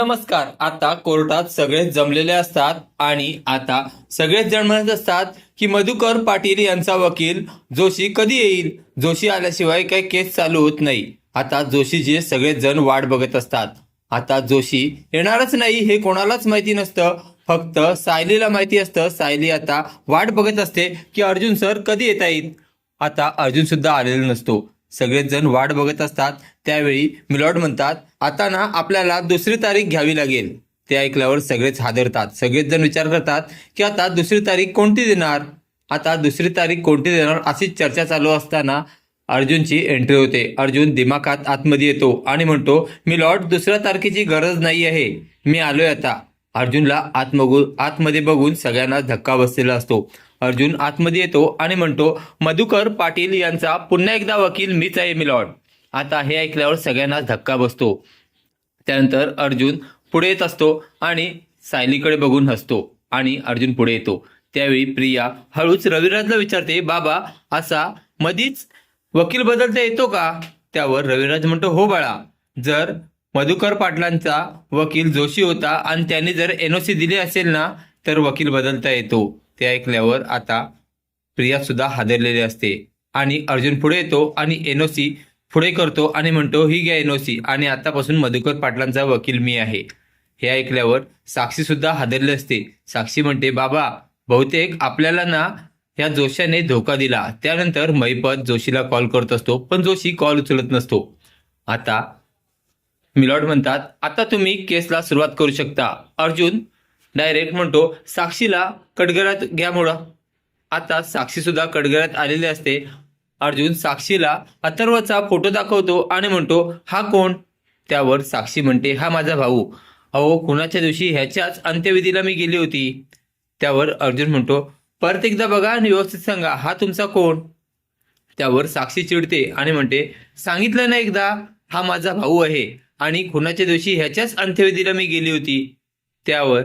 नमस्कार. आता कोर्टात सगळेच जमलेले असतात आणि आता सगळेच जण म्हणत असतात की मधुकर पाटील यांचा वकील जोशी कधी येईल? जोशी आल्याशिवाय काही केस चालू होत नाही. आता जोशीचे सगळेच जण वाट बघत असतात. आता जोशी येणारच नाही हे कोणालाच माहिती नसतं. फक्त सायलीला माहिती असतं. सायली आता वाट बघत असते की अर्जुन सर कधी येता येईल? आता अर्जुन सुद्धा आलेला नसतो. सगळेच जण वाट बघत असतात. त्यावेळी मिलॉर्ड म्हणतात आता ना आपल्याला दुसरी तारीख घ्यावी लागेल. ते ऐकल्यावर सगळेच हादरतात. सगळेच जण विचार करतात की आता दुसरी तारीख कोणती देणार? आता दुसरी तारीख कोणती देणार अशी चर्चा चालू असताना अर्जुनची एंट्री होते. अर्जुन दिमाखात आतमध्ये येतो आणि म्हणतो मी लॉर्ड दुसऱ्या तारखेची गरज नाही आहे. मी आलोय आता. अर्जुनला आतमगू आतमध्ये बघून सगळ्यांना धक्का बसलेला असतो. अर्जुन आतमध्ये येतो आणि म्हणतो मधुकर पाटील यांचा पुन्हा एकदा वकील मीच आहे मिलॉर्ड. आता हे ऐकल्यावर सगळ्यांनाच धक्का बसतो. त्यानंतर अर्जुन पुढे येत असतो आणि सायलीकडे बघून हसतो आणि अर्जुन पुढे येतो. त्यावेळी प्रिया हळूच रविराजला विचारते बाबा असा मधीच वकील बदलता येतो का? त्यावर रविराज म्हणतो हो बाळा जर मधुकर पाटलांचा वकील जोशी होता आणि त्यांनी जर एनओसी दिली असेल ना तर वकील बदलता येतो. ते ऐकल्यावर आता प्रिया सुद्धा हादरलेली असते. आणि अर्जुन पुढे येतो आणि एनओसी पुढे करतो आणि म्हणतो ही घ्या एनओसी आणि आतापासून मधुकर पाटलांचा वकील मी आहे. हे ऐकल्यावर साक्षी सुद्धा हादरली असते. साक्षी म्हणते बाबा बहुतेक आपल्याला ना या जोशाने धोका दिला. त्यानंतर मैपत जोशीला कॉल करत असतो पण जोशी कॉल उचलत नसतो. आता मिलॉड म्हणतात आता तुम्ही केसला सुरुवात करू शकता. अर्जुन डायरेक्ट म्हणतो साक्षीला कडगडात घ्या मुळा आता साक्षी सुद्धा कडगडात आलेली असते. अर्जुन साक्षीला अथर्वचा फोटो दाखवतो आणि म्हणतो हा कोण? त्यावर साक्षी म्हणते हा माझा भाऊ. अहो कुणाच्या दिवशी ह्याच्याच अंत्यविधीला मी गेली होती. त्यावर अर्जुन म्हणतो परत एकदा बघा आणि व्यवस्थित सांगा हा तुमचा कोण? त्यावर साक्षी चिडते आणि म्हणते सांगितलं ना एकदा हा माझा भाऊ आहे आणि खुनाच्या दिवशी ह्याच्याच अंत्यविधीला मी गेली होती. त्यावर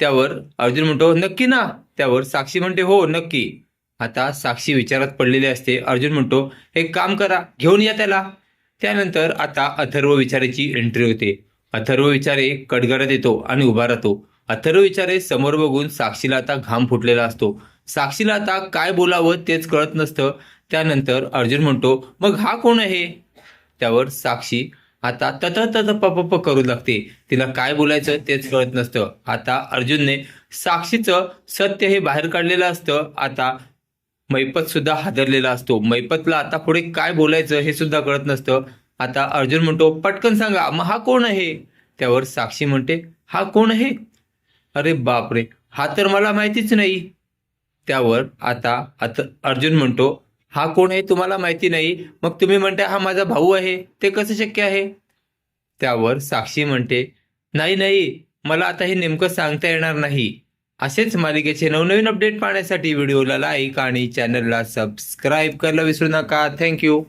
त्यावर अर्जुन म्हणतो नक्की ना. त्यावर साक्षी म्हणते हो नक्की. आता साक्षी विचारात पडलेली असते. अर्जुन म्हणतो एक काम करा घेऊन या त्याला. त्यानंतर आता अथर्व विचारेची एंट्री होते. अथर्व विचारे कडगडत येतो आणि उभा राहतो. अथर्व विचारे समोर बघून साक्षीला आता घाम फुटलेला असतो. साक्षीला आता काय बोलावं तेच कळत नसतं. त्यानंतर अर्जुन म्हणतो मग हा कोण आहे? त्यावर साक्षी आता तत तत पप करू लागते. तिला काय बोलायचं तेच कळत नसतं. आता अर्जुनने साक्षीचं सत्य हे बाहेर काढलेलं असतं. आता मैपत सुद्धा हादरलेला असतो. मैपतला आता पुढे काय बोलायचं हे सुद्धा कळत नसतं. आता अर्जुन म्हणतो पटकन सांगा मग हा कोण आहे? त्यावर साक्षी म्हणते हा कोण आहे? अरे बापरे हा तर मला माहितीच नाही. त्यावर आता आता अर्जुन म्हणतो हा कोण आहे तुम्हाला माहिती नाही. मग तुम्ही म्हणता हा माझा भाऊ आहे. ते कसं शक्य आहे? त्यावर साक्षी म्हणते नाही नाही मला आता हे नेमकं सांगता येणार नाही. असेच मालिकेचे नवनवीन अपडेट पाहण्यासाठी व्हिडिओला लाईक आणि चॅनलला सबस्क्राईब करायला विसरू नका. थँक्यू